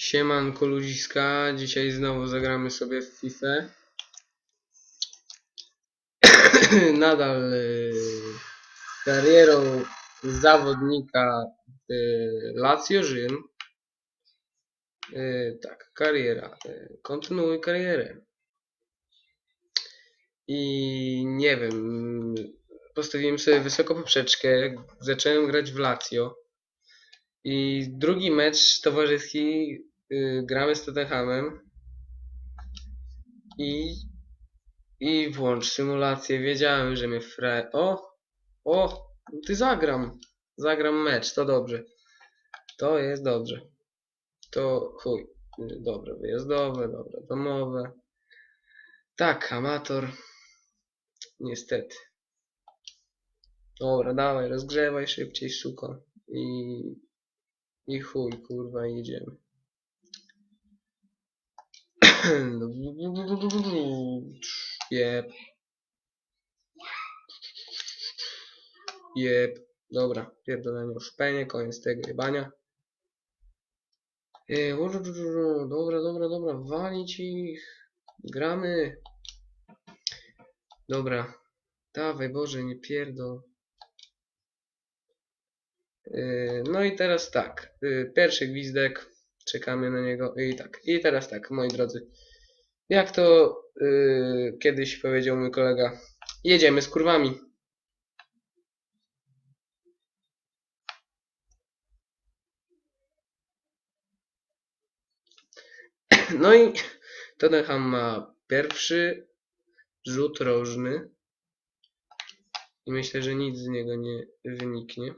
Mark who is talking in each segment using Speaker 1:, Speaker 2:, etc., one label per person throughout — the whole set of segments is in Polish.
Speaker 1: Siemanko ludziska, dzisiaj znowu zagramy sobie w FIFA. Nadal y, karierą zawodnika y, Lazio Rzym. Y, tak, kariera. Y, kontynuuj karierę. I nie wiem, postawiłem sobie wysoką poprzeczkę, zacząłem grać w Lazio. I drugi mecz towarzyski y, gramy z Tottenhamem. I, I włącz symulację. Wiedziałem, że mnie fre... O! O! Ty zagram! Zagram mecz, to dobrze. To jest dobrze. To chuj. Dobre wyjazdowe, dobre domowe. Tak, amator. Niestety. Dobra, dawaj, rozgrzewaj szybciej, suko. I i chuj, kurwa, jedziemy. Jeb. Jeb. Dobra, pierdolenie o szpenie, koniec tego jebania. Ło, Dobra, dobra, dobra, walić ich. Gramy. Dobra. Dawaj, Boże, nie pierdol. Yy, No i teraz tak. yy, Pierwszy gwizdek. Czekamy na niego. I tak. I teraz tak, moi drodzy. Jak to yy, kiedyś powiedział mój kolega. Jedziemy z kurwami. No i Tottenham ma pierwszy rzut rożny. I myślę, że nic z niego nie wyniknie.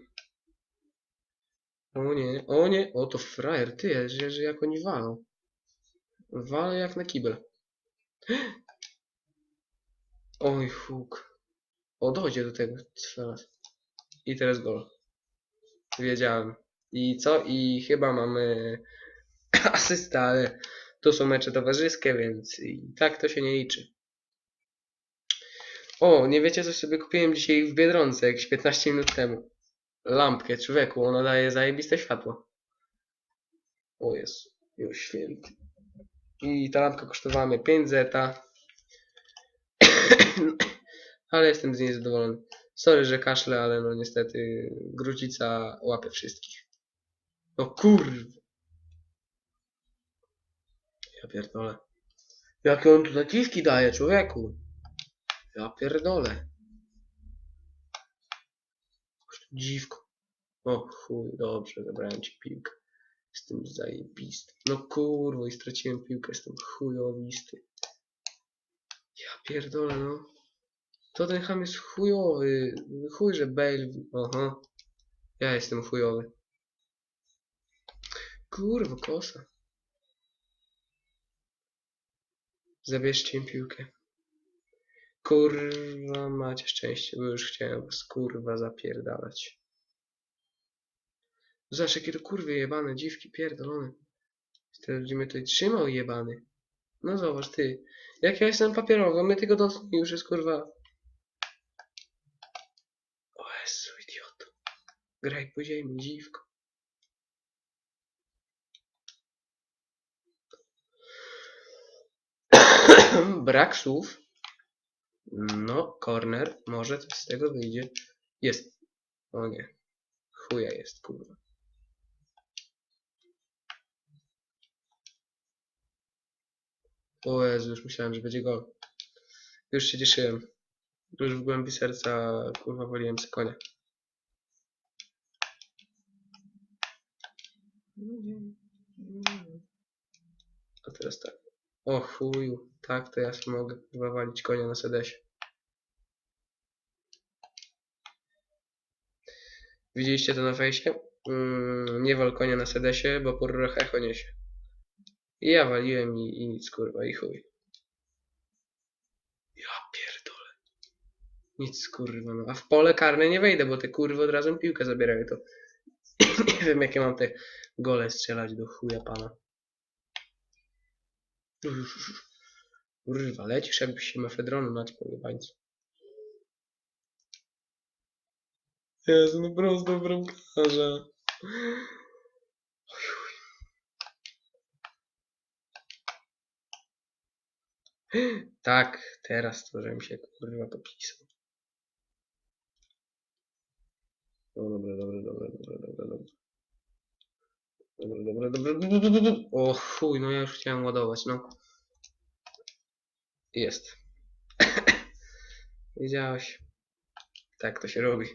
Speaker 1: O nie, o nie, o to frajer, ty, że, że jak oni walą. Walę jak na kibel. Oj, huk. O, dojdzie do tego teraz. I teraz gol. Wiedziałem. I co? I chyba mamy asystę, ale to są mecze towarzyskie, więc i tak to się nie liczy. O, nie wiecie co sobie kupiłem dzisiaj w Biedronce, jakieś 15 minut temu lampkę, człowieku, ona daje zajebiste światło. O jest, już święty. I ta lampka kosztowała mnie 5 zeta. ale jestem z niej zadowolony. Sorry, że kaszlę, ale no niestety gruźlica łapie wszystkich. No kurw. Ja pierdolę. Jakie on tu naciski daje, człowieku. Ja pierdolę. Dziwko. O chuj, dobrze, zabrałem ci piłkę. Jestem zajebisty. No kurwo, i straciłem piłkę, jestem chujowisty. Ja pierdolę, no. To ten ham jest chujowy. Chuj, że Bale... Aha. Ja jestem chujowy. Kurwo, kosa. Zabierzcie im piłkę. Kurwa, macie szczęście, bo już chciałem was kurwa zapierdalać. Zobacz, jakie to kurwy jebane, dziwki pierdolone. Teraz będzie mnie tutaj trzymał jebany. No zobacz ty. Jak ja jestem papierowy, my tylko dotknij już jest kurwa. O Jezu, idioto. Graj po ziemi, dziwko. Brak słów. No, corner. Może coś z tego wyjdzie. Jest. O nie. Chuja jest, kurwa. O Jezu, już myślałem, że będzie gol. Już się cieszyłem. Już w głębi serca, kurwa, woliłem sobie konia. A teraz tak. O chuju, tak to ja sobie mogę walić konia na sedesie. Widzieliście to na fejsie? Mm, nie wal konia na sedesie, bo por echo niesie. I ja waliłem i, i nic kurwa, i chuj. Ja pierdolę. Nic kurwa, no. A w pole karne nie wejdę, bo te kurwy od razu piłkę zabierają to. nie wiem jakie mam te gole strzelać do chuja pana. Już. Kurwa, lecisz jakbyś się mefedronu naćpał, jebańcu. Jezu, no brąz do bramkarza. Tak, teraz to, żebym się kurwa popisał. No dobra, dobra, dobra, dobra, dobra, dobra. Dobra, dobra, dobra, dobra, dobra, dobra. O chuj, no ja już chciałem ładować, no. Jest. Wiedziałeś. Tak to się robi.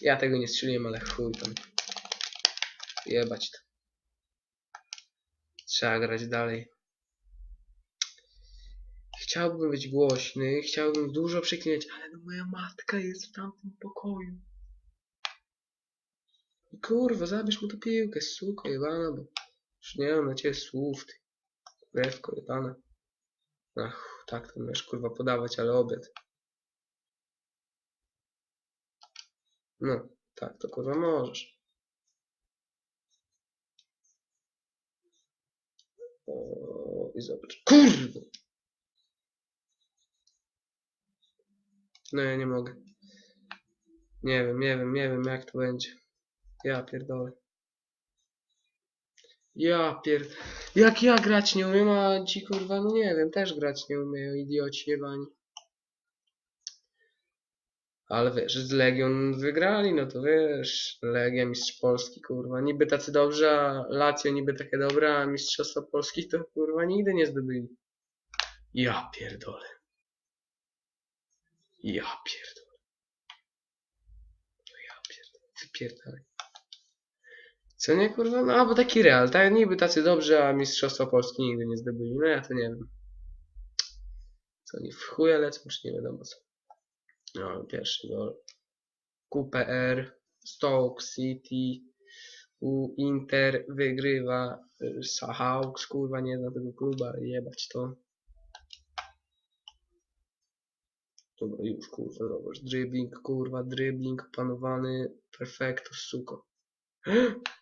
Speaker 1: Ja tego nie strzeliłem, ale chuj tam. Jebać to. Trzeba grać dalej. Chciałbym być głośny, chciałbym dużo przeklinać, ale no moja matka jest w tamtym pokoju. Kurwa, zabierz mu tę piłkę, suko jebana, bo już nie mam na ciebie słów, ty. Kurewko jebana. Ach, tak to możesz kurwa podawać, ale obiad. No, tak to kurwa możesz. O, i zobacz. Kurwa! No ja nie mogę. Nie wiem, nie wiem, nie wiem jak to będzie. Ja pierdolę. Ja pierd... Jak ja grać nie umiem, a ci kurwa, no nie wiem, też grać nie umieją, idioci jebani. Ale wiesz, z Legion wygrali, no to wiesz, Legia, mistrz Polski, kurwa, niby tacy dobrzy, a Lazio niby takie dobre, a mistrzostwa Polski to kurwa nigdy nie zdobyli. Ja pierdolę. Ja pierdolę. No ja pierdolę. Wypierdolę. Co nie kurwa? No albo taki real, tak? Niby tacy dobrzy, a mistrzostwa Polski nigdy nie zdobyli. No ja to nie wiem. Co oni w chuje lecą, czy nie wiadomo co. No, pierwszy gol. QPR, Stoke City, u Inter wygrywa, y, Sahawks, kurwa nie znam tego kluba, jebać to. Dobra, już kurwa, zobacz, dribbling, kurwa, dribbling, panowany, perfekto, suko.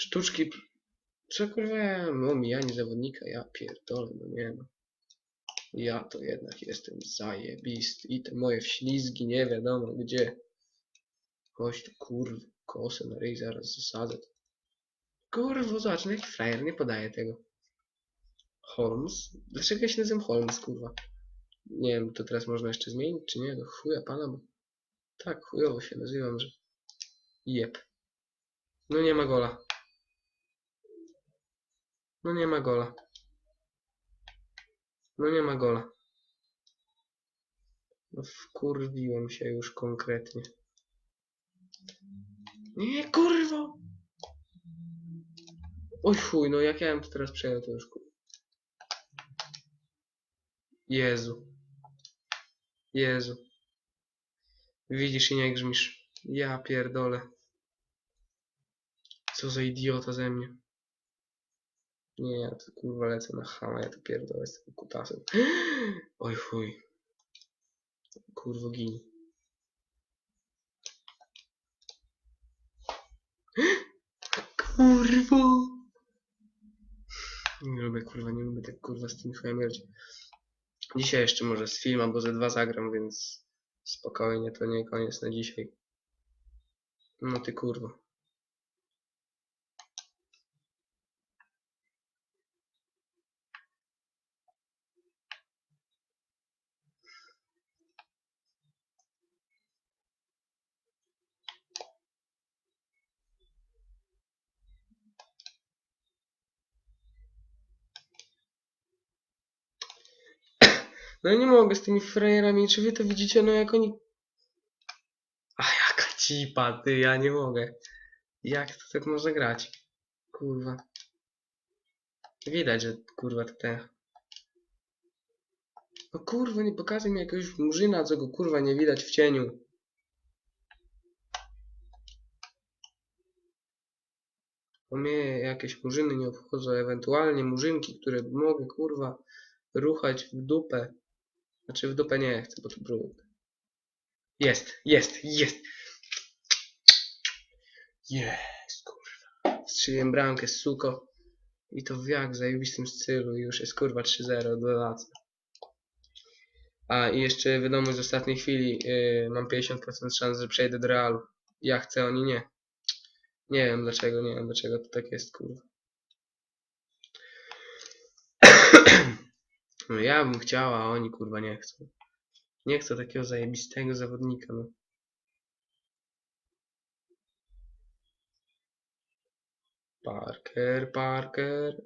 Speaker 1: Sztuczki, co kurwa, no mijanie zawodnika, ja pierdolę, no nie no. Ja to jednak jestem zajebisty i te moje wślizgi, nie wiadomo gdzie. Chodź tu kurwa, kosę na ryj zaraz zasadzę. Kurwa, zobacz, no jaki frajer, nie podaje tego. Holmes? Dlaczego ja się nazywam Holmes, kurwa? Nie wiem, to teraz można jeszcze zmienić, czy nie? Do chuja pana, bo... Tak, chujowo się nazywam, że... Jep. No nie ma gola. No nie ma gola. No nie ma gola. No wkurwiłem się już konkretnie. Nie, kurwa! Oj chuj, no jak ja bym to teraz przejął, to już kur... Jezu. Jezu. Widzisz i nie grzmisz. Ja pierdolę. Co za idiota ze mnie. Nie, ja to kurwa lecę na chama, ja to pierdolę z tym kutasem. Oj chuj. Kurwo gin. Kurwo! Nie lubię kurwa, nie lubię tak kurwa z tym framercie. Dzisiaj jeszcze może z filma, bo ze dwa zagram, więc spokojnie, to nie koniec na dzisiaj. No ty kurwa. No nie mogę z tymi frajerami, czy wy to widzicie, no jak oni... A jaka cipa, ty, ja nie mogę. Jak to tak można grać? Kurwa. Widać, że kurwa to te... No kurwa, nie pokazuj mi jakiegoś murzyna, co go kurwa nie widać w cieniu. Bo mnie jakieś murzyny nie obchodzą, ewentualnie murzynki, które mogę kurwa ruchać w dupę. Znaczy w dupę nie chcę, bo to brud. Jest, jest, jest! Jest, kurwa. Strzeliłem bramkę, suko. I to w jak zajebistym stylu. Już jest kurwa 3-0 do laca. A i jeszcze wiadomość z ostatniej chwili. Yy, mam 50% szans, że przejdę do Realu. Ja chcę, oni nie. Nie wiem dlaczego, nie wiem dlaczego to tak jest, kurwa. No ja bym chciała, a oni kurwa nie chcą. Nie chcę takiego zajebistego zawodnika, no. Parker, Parker.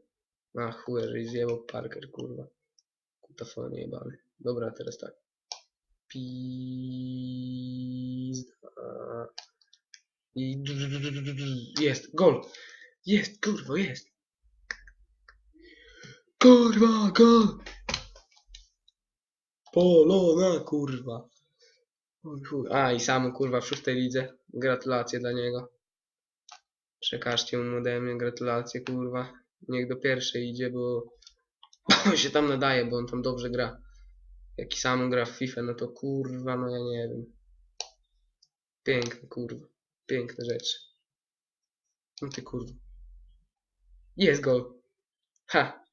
Speaker 1: A chuj, zjebał Parker, kurwa. Kutafonie jebany. Dobra, teraz tak. Pizda. I jest, gol. Jest, kurwa, jest. Kurwa, gol. Polona, kurwa. A, i sam, kurwa, w szóstej lidze. Gratulacje dla niego. Przekażcie mu ode mnie gratulacje, kurwa. Niech do pierwszej idzie, bo się tam nadaje, bo on tam dobrze gra. Jaki sam gra w FIFA, no to kurwa, no ja nie wiem. Piękne, kurwa. Piękne rzeczy. No ty kurwa. Jest gol. Ha!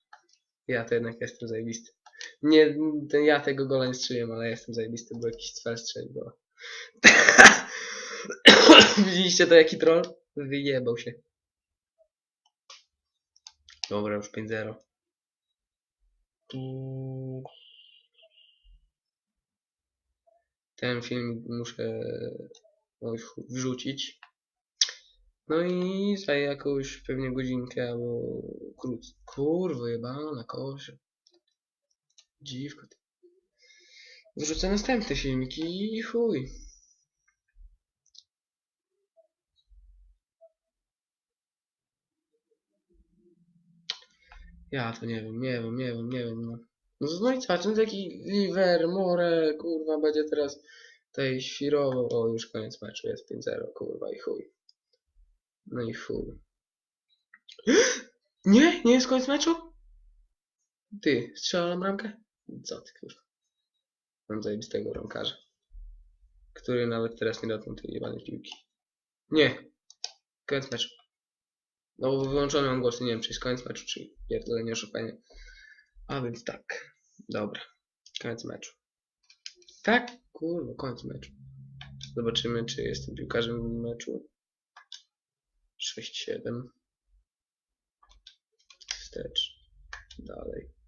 Speaker 1: Ja to jednak jestem zajebisty. Nie, ja tego gola nie strzeliłem, ale jestem zajebisty, bo jakiś cfel strzelił gola. Widzieliście to jaki troll? Wyjebał się. Dobra, już 5-0. Tu- Ten film muszę chu- wrzucić. No i za jakąś pewnie godzinkę albo krócej. Kurwa, jebana kosia. Dziwko. Wrzucę następny filmik i chuj. Ja to nie wiem, nie wiem, nie wiem, nie wiem, no. No, no i co, ten taki Liver, More, kurwa, będzie teraz tutaj świrował. O, już koniec meczu, jest 5-0, kurwa, i chuj. No i chuj. Nie? Nie jest koniec meczu? Ty, strzelam bramkę? Co ty, kurwa. Mam zajebistego bramkarza. Który nawet teraz nie dotknął tej jebanej piłki. Nie. Koniec meczu. No bo wyłączony mam głosy, nie wiem czy jest koniec meczu, czy pierdolenie oszukanie. A więc tak. Dobra. Koniec meczu. Tak? Kurwa, koniec meczu. Zobaczymy, czy jestem piłkarzem w meczu. 6-7. Wstecz. Dalej.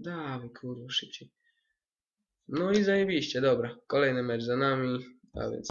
Speaker 1: Dawaj, kurwa, szybciej. No i zajebiście, dobra. Kolejny mecz za nami, a więc...